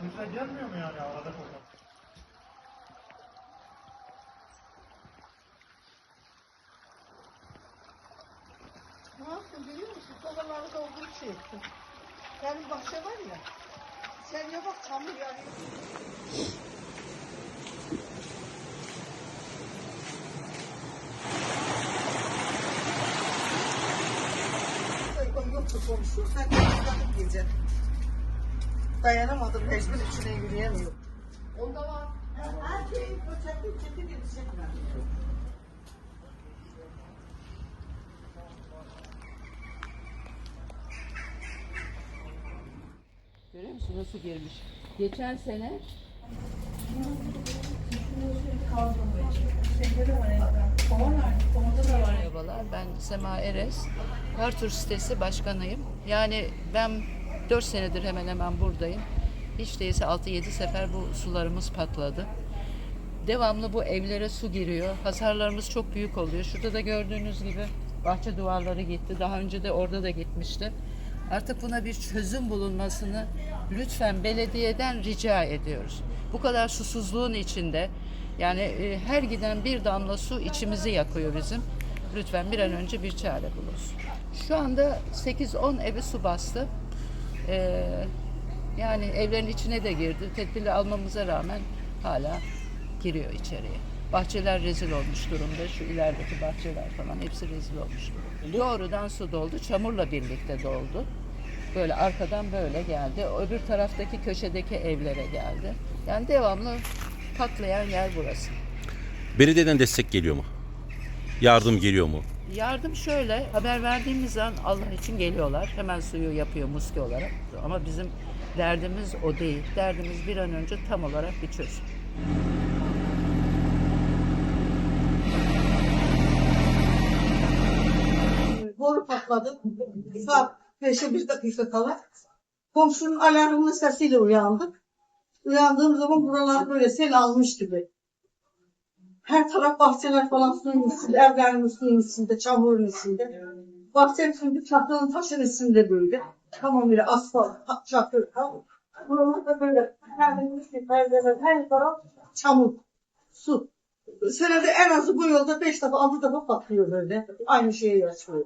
Kimse gelmiyor mu yani arada kokan? Ne yaptın biliyor musun? Sobaları doldurup şey ettim. Benim bahçe var ya. Sen ya bak çamur yani. Yoktu komşu. Sen kalkıp gece. Dayanamadım. Mecbur içine yürüyemiyorum. Onda var. Her şeyi böcekli çekin gidecekler. Görüyor musun nasıl girmiş? Geçen sene Merhabalar, ben Sema Erez. Partur sitesi başkanıyım. Yani ben 4 senedir hemen hemen buradayım. Hiç değilse 6-7 sefer bu sularımız patladı. Devamlı bu evlere su giriyor. Hasarlarımız çok büyük oluyor. Şurada da gördüğünüz gibi bahçe duvarları gitti. Daha önce de orada da gitmişti. Artık buna bir çözüm bulunmasını lütfen belediyeden rica ediyoruz. Bu kadar susuzluğun içinde yani e, her giden bir damla su içimizi yakıyor bizim. Lütfen bir an önce bir çare bulunsun. Şu anda 8-10 evi su bastı. Ee, yani evlerin içine de girdi. Tedbirli almamıza rağmen hala giriyor içeriye. Bahçeler rezil olmuş durumda. Şu ilerideki bahçeler falan hepsi rezil olmuş. Doğrudan su doldu. Çamurla birlikte doldu. Böyle arkadan böyle geldi. Öbür taraftaki köşedeki evlere geldi. Yani devamlı patlayan yer burası. Belediyeden destek geliyor mu? Yardım geliyor mu? Yardım şöyle, haber verdiğimiz an Allah için geliyorlar. Hemen suyu yapıyor muski olarak. Ama bizim derdimiz o değil. Derdimiz bir an önce tam olarak bir çözüm. boru patladı. Saat 5'e bir dakika kala. Komşunun alarmının sesiyle uyandık. Uyandığım zaman buralar böyle sel almış gibi. Her taraf bahçeler falan suyun içinde, evlerin suyun içinde, çamurun içinde. Bahçenin şimdi çatının taşın içinde böyle. Tamamıyla asfalt, çakır, tamam. Buralarda böyle her perdeler, her taraf çamur, su. Senede en azı bu yolda beş defa, altı defa patlıyor böyle. Aynı şeyi yaşıyor.